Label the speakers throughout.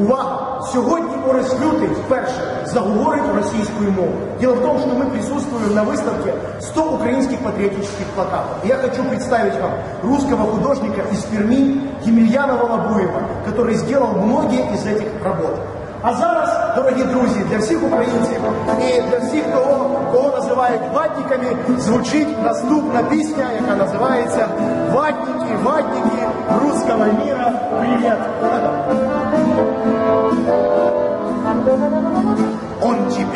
Speaker 1: Увага! Сьогодні Орес Лютий вперше заговорить російською мовою. Дело в том, что мы присутствуем на выставке 100 украинских патриотических плакатов. И я хочу представить вам русского художника из Перми Емельяна Волобуева, который сделал многие из этих работ. А зараз, дорогі друзі, для всіх українців і для всіх того, кого називають ватниками, звучить наступна пісня, яка називається Ватники, ватники русского мира. Привіт!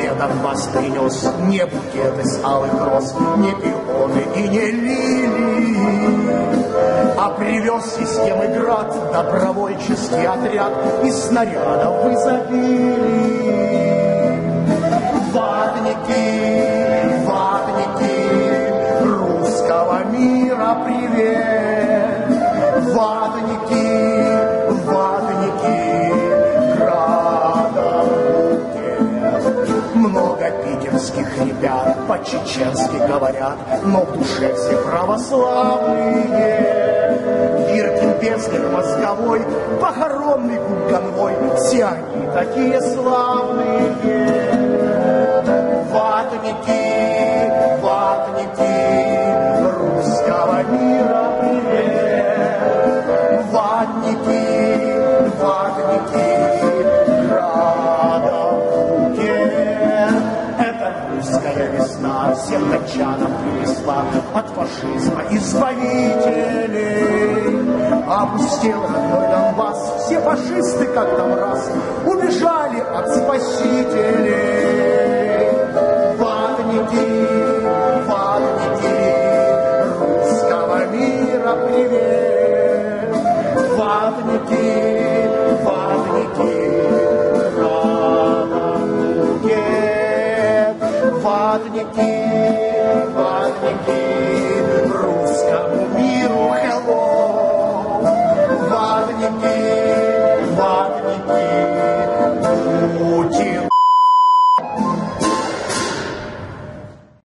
Speaker 2: Тебе Донбасс принес не букет из алых роз, не пионы и не лилии, а привез системы град, добровольческий отряд из снарядов в изобилии. Ватники, ватники русского мира привет! Ватники, ребят по-чеченски говорят, но в душе все православные. Иркин, Песнер, Мозговой, похоронный губ-конвой, все они такие славные. Ватники, ватники русского мира привет. Ватники, ватники Русская весна всем датчанам принесла от фашизма избавителей. Опустел родной Донбасс, все фашисты, как там раз, убежали от спасителей. Ватники, ватники русского мира привет. Букет. Ватники, ватники русскому миру